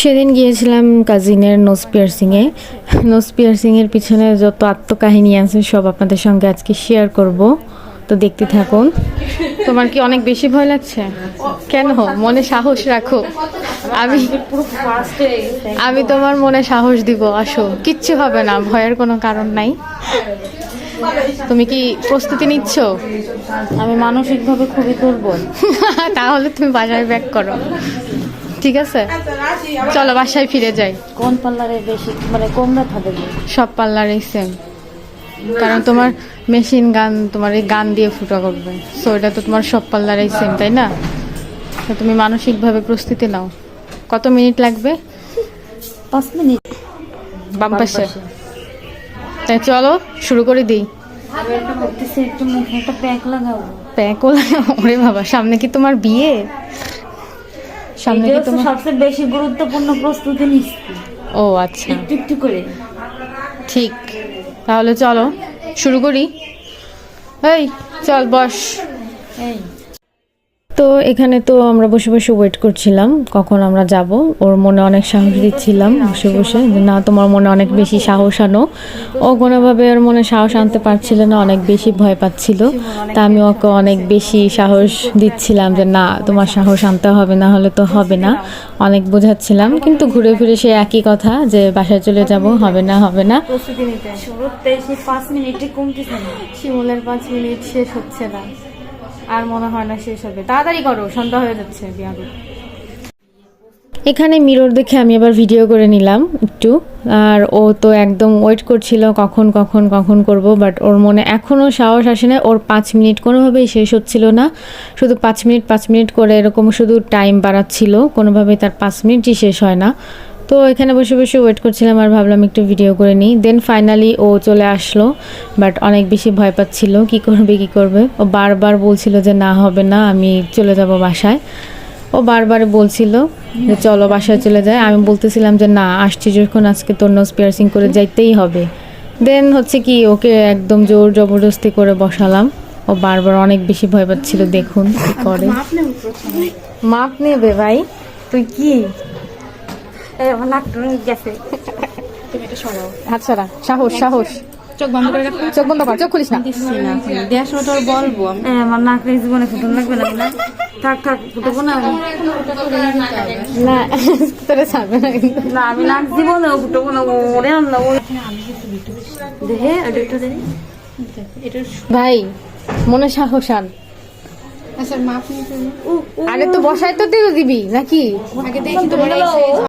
সেদিন গিয়েছিলাম কাজিনের নোজ পিয়ার্সিংয়ে নোজ পিয়ার্সিংয়ের পিছনে যত আত্মকাহিনী আছে সব আপনাদের সঙ্গে আজকে শেয়ার করব। তো দেখতে থাকুন। তোমার কি অনেক বেশি ভয় লাগছে? কেন? মনে সাহস রাখো। আমি আমি তোমার মনে সাহস দিব আসো। কিচ্ছু হবে না ভয়ের কোনো কারণ নাই। তুমি কি প্রস্তুতি নিচ্ছ? আমি মানসিকভাবে খুবই দুর্বল। তাহলে তুমি বাজারে ব্যাক করো। ঠিক আছে? চলো বাসায় ফিরে যাই। কোন পার্লারে বেশি মানে কম ব্যথা দেবে? সব পার্লারেই সেম কারণ তোমার মেশিন গান তোমার এই গান দিয়ে ফুটা করবে। সো এটা তো তোমার সব পার্লারেই সেম তাই না? তো তুমি মানসিকভাবে প্রস্তুতি নাও। কত মিনিট লাগবে? পাঁচ মিনিট। বাম পাশে। তাই চলো শুরু করে দিই। প্যাকও ওরে বাবা সামনে কি তোমার বিয়ে? সামনে কি তোমার সবচেয়ে বেশি গুরুত্বপূর্ণ প্রস্তুতি নিচ্ছি। ও আচ্ছা। একটু একটু করে। ঠিক। তাহলে চলো শুরু করি। এই চল বস। এই। তো এখানে তো আমরা বসে বসে ওয়েট করছিলাম কখন আমরা যাব। ওর মনে অনেক সাহস দিচ্ছিলাম বসে বসে যে না তোমার মনে অনেক বেশি সাহস আনো। ও কোনোভাবে ওর মনে সাহস আনতে পারছিল না অনেক বেশি ভয় পাচ্ছিল। তা আমি ওকে অনেক বেশি সাহস দিচ্ছিলাম যে না তোমার সাহস আনতে হবে না হলে তো হবে না। অনেক বোঝাচ্ছিলাম কিন্তু ঘুরে ফিরে সে একই কথা যে বাসায় চলে যাব হবে না হবে না। প্রস্তুতি নিতে। শুরুতে পাঁচ মিনিটে কমতেছে না। শিমুলের পাঁচ মিনিট শেষ হচ্ছে না। আর মনে হয় না শেষ হবে। তাড়াতাড়ি করো, সন্ধ্যা হয়ে যাচ্ছে বিয়াগো এখানে মিরর দেখে আমি আবার ভিডিও করে নিলাম একটু। আর ও তো একদম ওয়েট করছিল কখন কখন কখন করব বাট ওর মনে এখনও সাহস আসে না ওর পাঁচ মিনিট কোনোভাবেই শেষ হচ্ছিল না। শুধু পাঁচ মিনিট পাঁচ মিনিট করে এরকম শুধু টাইম বাড়াচ্ছিল। কোনোভাবেই তার পাঁচ মিনিটই শেষ হয় না। তো এখানে বসে বসে ওয়েট করছিলাম আর ভাবলাম একটু ভিডিও করে নিই। দেন ফাইনালি ও চলে আসলো বাট অনেক বেশি ভয় পাচ্ছিল কি করবে কি করবে? ও বারবার বলছিল যে না হবে না আমি চলে যাব বাসায়। ও বারবার বলছিল যে চলো বাসায় চলে যায় আমি বলতেছিলাম যে না আসছি যখন আজকে তোর নোজ পিয়ার্সিং করে যাইতেই হবে। দেন হচ্ছে কি ওকে একদম জোর জবরদস্তি করে বসালাম। ও বারবার অনেক বেশি ভয় পাচ্ছিল দেখুন কি করে। মাপ নেবে ভাই? তুই কি? আমার নাকটা গেছে। আচ্ছা না সাহস সাহস। চোখ বন্ধ করে চোখ বন্ধ কর চোখ খুলিস না। দিচ্ছি না। দেওয়ার সময় তোর বলব। আমি আমার নাকটা জীবনে ফুটন লাগবে না না। থাক থাক ফুটবো না। আমি না তোরে ছাড়বে না। না আমি নাক জীবনে ফুটবো না ওরে আল্লাহ ওরে। দেখে একটু দেখি ভাই মনে সাহস আন। আচ্ছা আরে তো বসায় তো দিবি নাকি? আগে দেখি তোমার